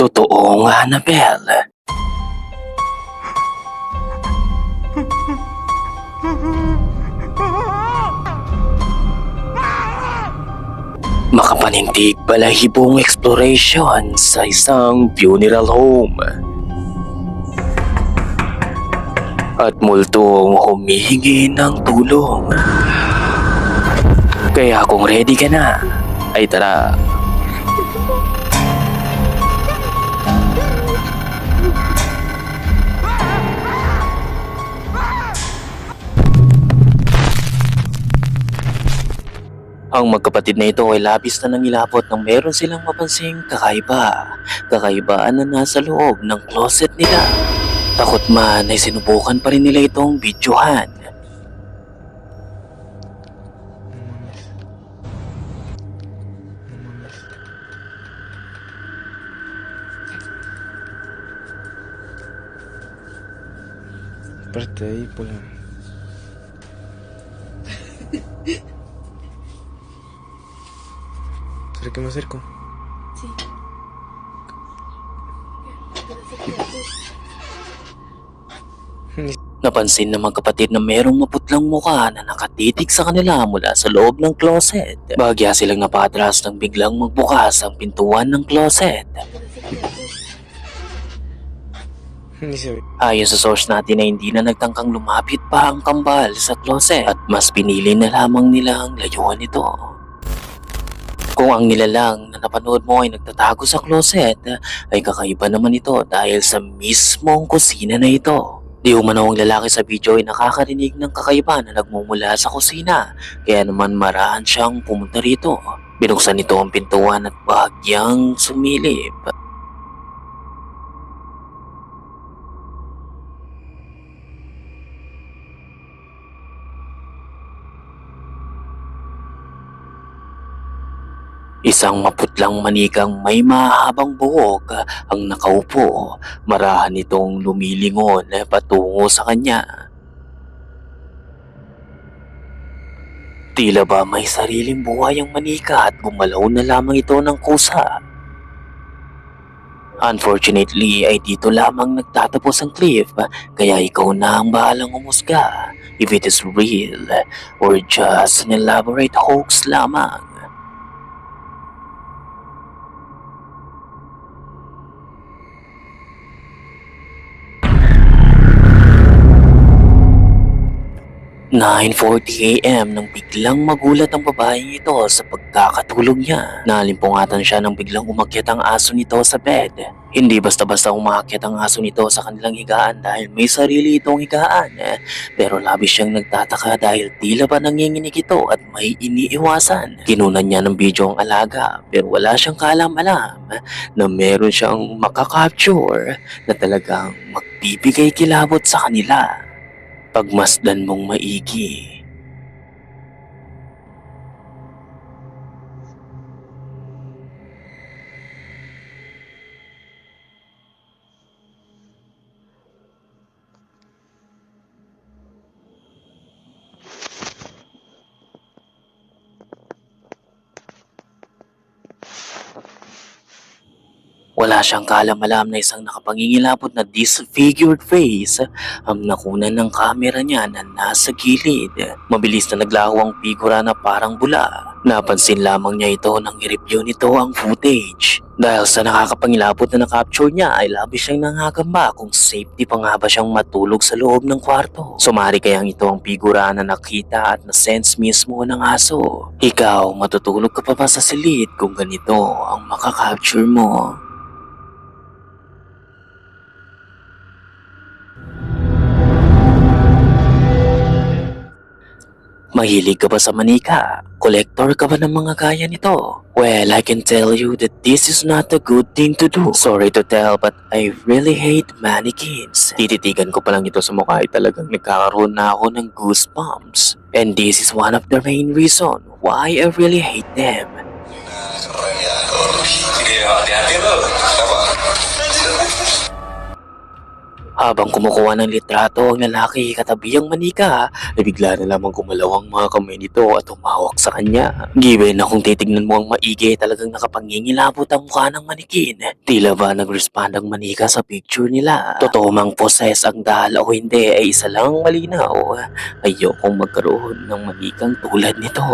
Totoong Annabelle. Makapanindig balahibong exploration sa isang funeral home. At multong humihingi ng tulong. Kaya kung ready ka na, ay tara, Ang magkapatid na ito ay labis na nangilapot nang meron silang mapansing kakaiba. Kakaibaan na nasa loob ng closet nila. Takot man ay sinubukan pa rin nila itong videohan. Parte ahí, pues. ¿Será que me acerco? Sí. Napansin ng magkapatid na merong maputlang mukha na nakatitig sa kanila mula sa loob ng closet. Bagya silang napadras nang biglang magbukas ang pintuan ng closet. Ayon sa source natin na hindi na nagtangkang lumapit pa ang kambal sa closet at mas pinili na lamang nilang layuan ito. Kung ang nilalang na napanood mo ay nagtatago sa closet, ay kakaiba naman ito dahil sa mismong kusina na ito. Di umano ang lalaki sa video ay nakakarinig ng kakaiba na nagmumula sa kusina, kaya naman marahan siyang pumunta rito. Binuksan nito ang pintuan at bahagyang sumilip. Isang maputlang manikang may mahabang buhok ang nakaupo. Marahan itong lumilingon patungo sa kanya. Tila ba may sariling buhay ang manika at gumalaw na lamang ito ng kusa. Unfortunately ay dito lamang nagtatapos ang clip kaya ikaw na ang bahalang umusga if it is real or just an elaborate hoax lamang. Am nang biglang magulat ang babaeng ito sa pagkakatulog niya. Nalimpungatan siya nang biglang umakyat ang aso nito sa bed. Hindi basta-basta umakyat ang aso nito sa kanilang higaan dahil may sarili itong higaan. Pero labis siyang nagtataka dahil tila ba nanginginig ito at may iniiwasan. Kinunan niya ng video ang alaga pero wala siyang kaalam-alam na meron siyang makakapture na talagang magbibigay kilabot sa kanila pagmasdan mong maigi. Wala siyang kaalam-alam na isang nakapangingilapot na disfigured face ang nakunan ng kamera niya na nasa gilid. Mabilis na naglaho ang figura na parang bula. Napansin lamang niya ito nang i-review nito ang footage. Dahil sa nakakapangilapot na na-capture niya ay labis siyang nangagamba kung safety pa nga ba siyang matulog sa loob ng kwarto. Sumari kayang ito ang figura na nakita at na-sense mismo ng aso. Ikaw, matutulog ka pa ba sa silid kung ganito ang makakapture mo? Mahilig ka ba sa manika? Collector ka ba ng mga gaya nito? Well, I can tell you that this is not a good thing to do. Sorry to tell, but I really hate mannequins. Tititigan ko pa lang ito sa mukha ay talagang nagkakaroon na ako ng goosebumps. And this is one of the main reason why I really hate them. Habang kumukuha ng litrato ang lalaki katabi ang manika, ay bigla na lamang gumalaw ang mga kamay nito at humawak sa kanya. Given na kung titignan mo ang maigi talagang nakapangingilabot ang mukha ng manikin. Tila ba nag-respond ang manika sa picture nila? Totoo mang possess ang dahil o hindi ay isa lang malinaw. Ayokong magkaroon ng manikang tulad nito.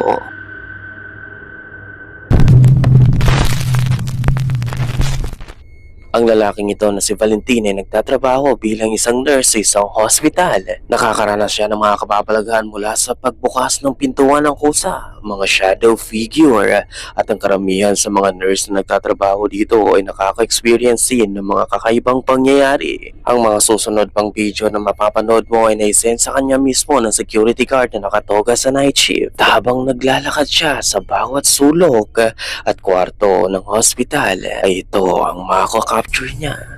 Ang lalaking ito na si Valentina ay nagtatrabaho bilang isang nurse sa isang hospital. Nakakaranas siya ng mga kababalaghan mula sa pagbukas ng pintuan ng kusa, mga shadow figure, at ang karamihan sa mga nurse na nagtatrabaho dito ay nakaka-experience din ng mga kakaibang pangyayari. Ang mga susunod pang video na mapapanood mo ay naisend sa kanya mismo ng security guard na nakatoga sa night shift habang naglalakad siya sa bawat sulok at kwarto ng hospital ay ito ang mako-capture niya.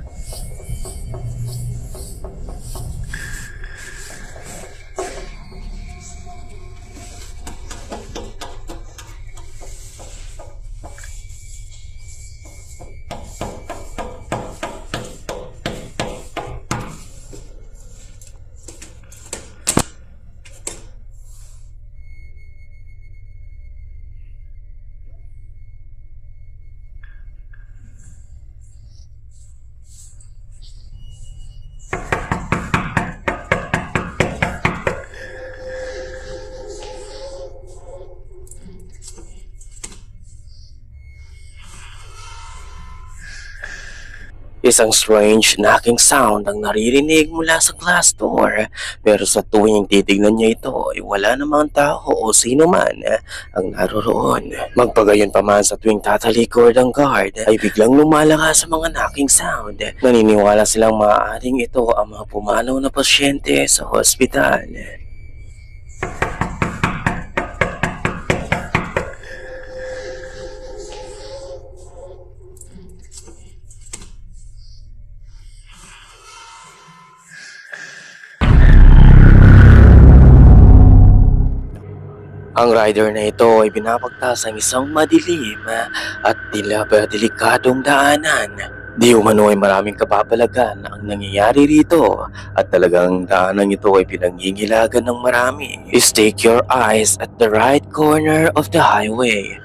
Isang strange knocking sound ang naririnig mula sa glass door. Pero sa tuwing titignan niya ito ay wala namang tao o sino man ang naroroon. Magpagayon pa man sa tuwing tatalikod ang guard ay biglang lumalakas sa mga knocking sound. Naniniwala silang maaaring ito ang mga pumanaw na pasyente sa hospital. Ang rider na ito ay binabagtas ang isang madilim at tila delikadong daanan. Di umano ay maraming kababalagan ang nangyayari rito at talagang daanan ito ay pinangingilagan ng marami. Stake your eyes at the right corner of the highway.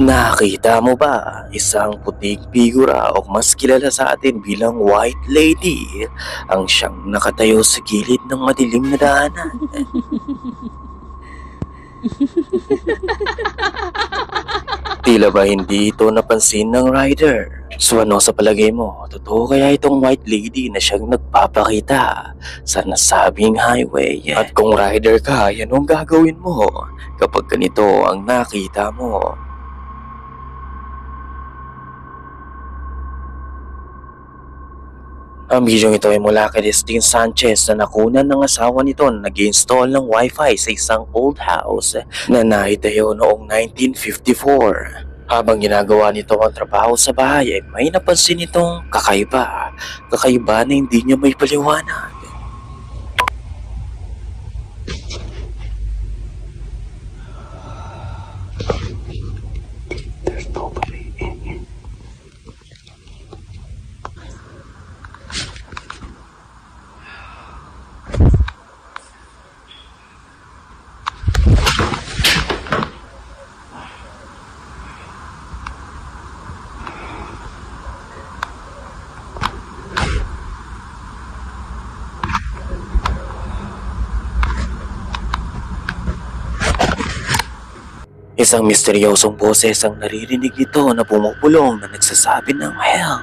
Nakita mo ba isang puting figura o mas kilala sa atin bilang White Lady ang siyang nakatayo sa gilid ng madilim na daanan? Tila ba hindi ito napansin ng rider? So ano sa palagay mo, totoo kaya itong White Lady na siyang nagpapakita sa nasabing highway? At kung rider ka, yan ang gagawin mo kapag ganito ang nakita mo? Ang bidyong ito ay mula kay Christine Sanchez na nakunan ng asawa nito na nag-install ng wifi sa isang old house na naitayo noong 1954. Habang ginagawa nito ang trabaho sa bahay ay may napansin itong kakaiba. Kakaiba na hindi niya may paliwanag. Isang misteryosong boses ang naririnig nito na pumupulong na nagsasabi ng help.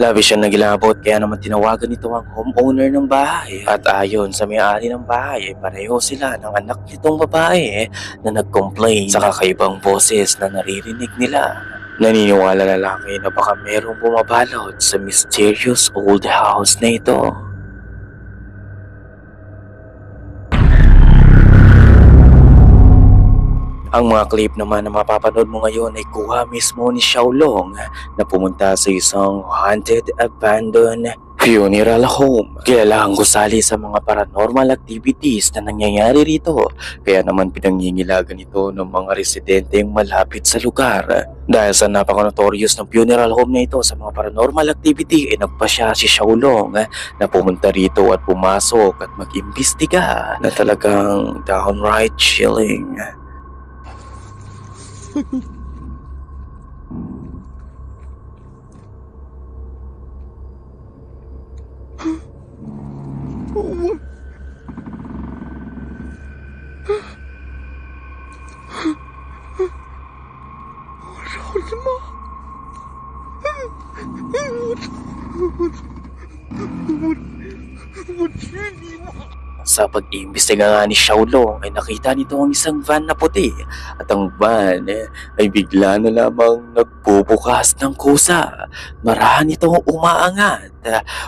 Labi siya nagilabot kaya naman tinawagan nito ang homeowner ng bahay. At ayon sa may-ari ng bahay ay pareho sila ng anak nitong babae na nag-complain sa kakaibang boses na naririnig nila. Naniniwala lalaki na baka merong bumabalot sa mysterious old house na ito. Ang mga clip naman na mapapanood mo ngayon ay kuha mismo ni Xiaolong na pumunta sa isang haunted abandoned Funeral home. Kilala ang gusali sa mga paranormal activities na nangyayari rito. Kaya naman pinangingilagan ito ng mga residente malapit sa lugar. Dahil sa napaka-notorious ng funeral home na ito sa mga paranormal activity, ay nagpasya si Xiaolong eh, na pumunta rito at pumasok at mag-imbestiga na talagang downright chilling. Thank you. Sa pag-iimbestiga nga ni Xiaolong ay nakita nito ang isang van na puti at ang van eh, ay bigla na lamang nagbubukas ng kusa. Marahan itong umaangat.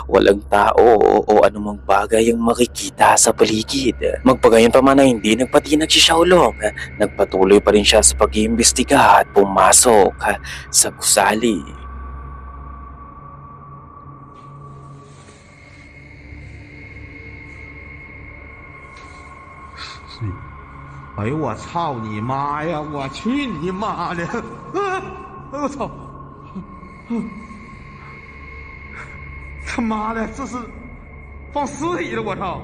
Walang tao o anumang bagay ang makikita sa paligid. Magpagayon pa man ay hindi nagpatinag si Xiaolong. Nagpatuloy pa rin siya sa pag-iimbestiga at pumasok sa gusali. 哎呦我操你妈呀！我去你妈的！哎！我操！他妈的，这是放尸体了！我操！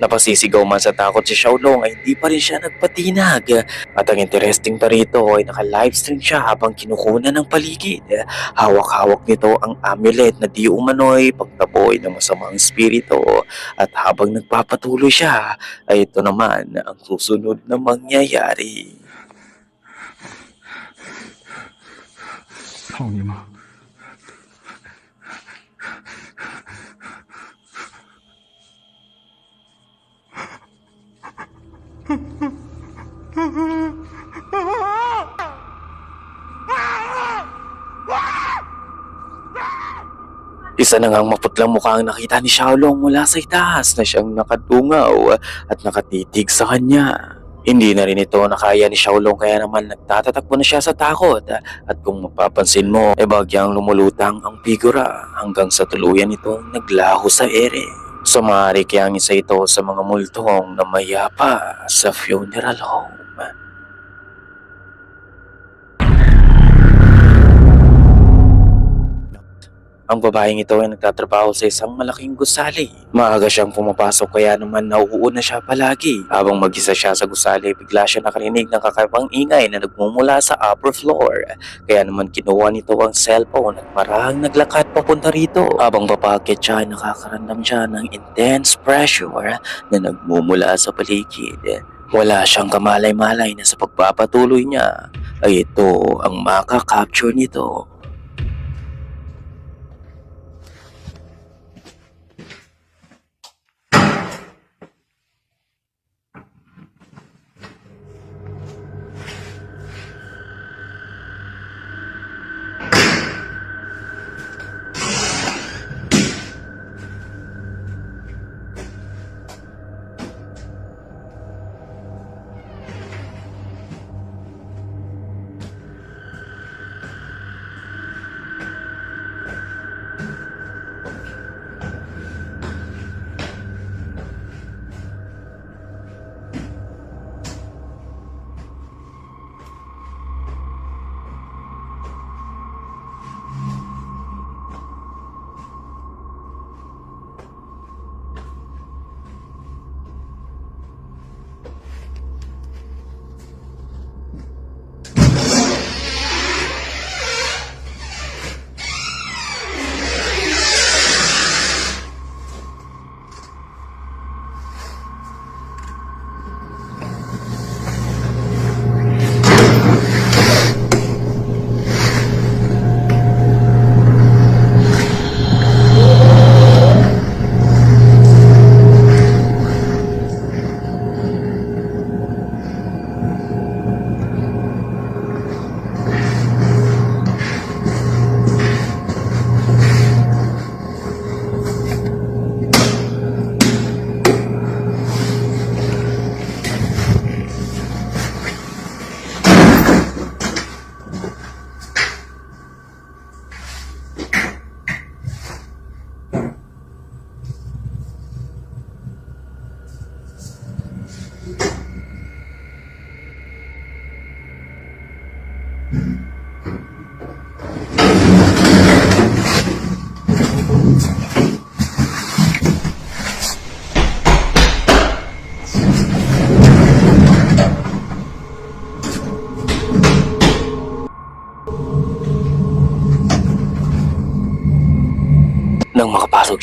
Napasisigaw man sa takot si Xiaolong ay hindi pa rin siya nagpatinag. At ang interesting pa rito ay naka-livestream siya habang kinukunan ng paligid. Hawak-hawak nito ang amulet na di umano'y pagtaboy ng masamang spirito. At habang nagpapatuloy siya, ay ito naman ang susunod na mangyayari. 操你妈！ Isa na ngang maputlang mukha ang nakita ni Xiaolong mula sa itaas na siyang nakatungaw at nakatitig sa kanya. Hindi na rin ito nakaya ni Xiaolong kaya naman nagtatatakbo na siya sa takot at kung mapapansin mo, e bagyang lumulutang ang figura hanggang sa tuluyan itong naglaho sa ere. Sumari kaya ang isa ito sa mga multong na mayapa sa funeral home. Ang babaeng ito ay nagtatrabaho sa isang malaking gusali. Maaga siyang pumapasok kaya naman nauuuna siya palagi. Habang mag-isa siya sa gusali, bigla siya nakarinig ng kakaibang ingay na nagmumula sa upper floor. Kaya naman kinuha nito ang cellphone at marahang naglakad papunta rito. Habang papakit siya, nakakaramdam siya ng intense pressure na nagmumula sa paligid. Wala siyang kamalay-malay na sa pagpapatuloy niya ay ito ang makaka-capture nito.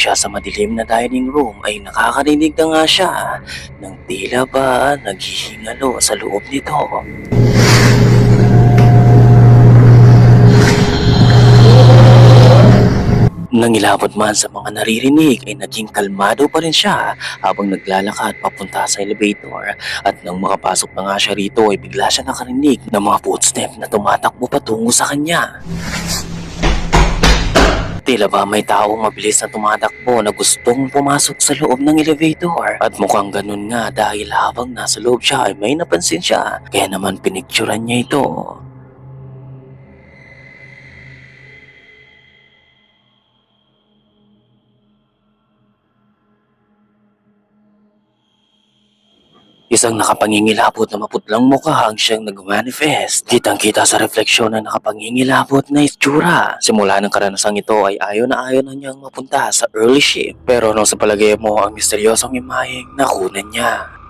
Siya sa madilim na dining room ay nakakarinig na nga siya ng tila ba naghihingalo sa loob nito. Nang ilapot man sa mga naririnig ay naging kalmado pa rin siya habang naglalakad papunta sa elevator at nang makapasok na nga siya rito ay bigla siya nakarinig ng mga footstep na tumatakbo patungo sa kanya. Tila ba may taong mabilis na tumatakbo na gustong pumasok sa loob ng elevator at mukhang ganun nga dahil habang nasa loob siya ay may napansin siya kaya naman pinicturan niya ito. Isang nakapangingilabot na maputlang mukha ang siyang nag-manifest. Kitang-kita sa refleksyon ng nakapangingilabot na itsura. Simula ng karanasang ito ay ayaw na ayaw na niyang mapunta sa early shift. Pero nung sa palagay mo ang misteryosong imaheng nakunan niya.